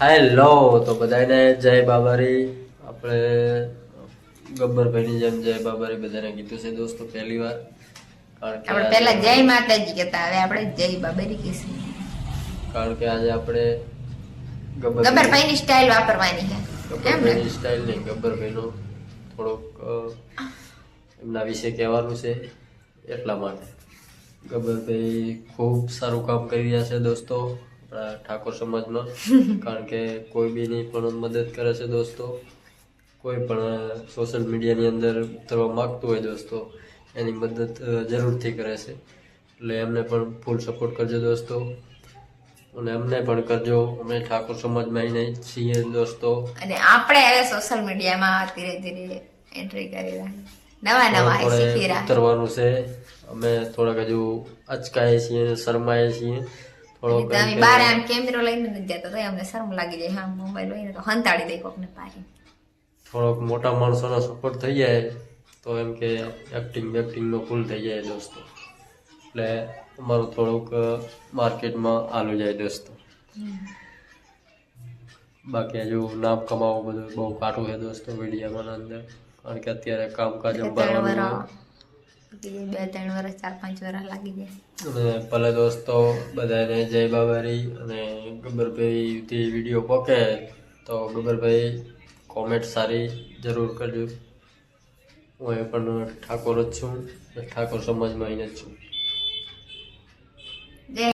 Hello તો બધાને જય બાબારી. આપણે ગબ્બરભાઈની જેમ જય બાબારી બધાને કીધું છે દોસ્તો પહેલી વાર. આપણે પહેલા જય માતાજી કહેતા હવે આપણે જય બાબારી કહીશું. કારણ કે આજે આપણે ગબ્બર ગબ્બરભાઈ સ્ટાઇલ વાપરવાની છે. ગબ્બરભાઈની સ્ટાઇલ નહીં ગબ્બરભાઈનો થોડોક એમના વિશે કહેવાનું છે એટલા માટે. ગબ્બરભાઈ ખૂબ સારું કામ કરી રહ્યા છે દોસ્તો. ઠાકોર સમાજનો કારણ કે કોઈ બીની પણ મદદ કરે છે દોસ્તો. કોઈ પણ સોશિયલ મીડિયાની અંદર ઉતરવા માગતું હોય દોસ્તો એની મદદ જરૂરથી કરે છે. એટલે એમને પણ ફૂલ સપોર્ટ કરજો દોસ્તો. અને અમને પણ કરજો. અમે ઠાકોર સમાજમાં આવીને છીએ દોસ્તો. અને આપણે હવે સોશિયલ મીડિયામાં ધીરે ધીરે એન્ટ્રી કરી રહ્યા. નવા નવા શીખી રહ્યા. ઉતરવાનું છે. અમે થોડાક હજુ અચકાય છીએ શરમાય છીએ. થોડોક એમ આમ કેમેરો લઈને નથી જતા તો અમને શરમ લાગી જાય. હા મોબાઈલ હોય ને તો હંતાડી દે કોકને પાછી. થોડોક મોટા માણસોના સપોર્ટ થઈ જાય તો એમ કે એક્ટિંગ બેક્ટિંગનો ફૂલ થઈ જાય દોસ્તો. એટલે અમારું થોડુંક માર્કેટમાં આલુ જાય દોસ્તો. બાકી હજુ નામ કમાવું બધું બહુ કાઢું છે દોસ્તો વિડીયામાં અંદર. કારણ કે અત્યારે કામકાજ અંબારવાનું બે ત્રણ વર્ષ ચાર પાંચ વર્ષ લાગી જાય. અને ભલે દોસ્તો બધાને જય બાબારી અને ગબ્બરભાઈથી વીડિયો પોકે. તો ગબ્બરભાઈ કોમેન્ટ સારી જરૂર કરજો. હું એ પણ ઠાકોર જ છું ઠાકોર સમાજમાં અહીંયા જ છું.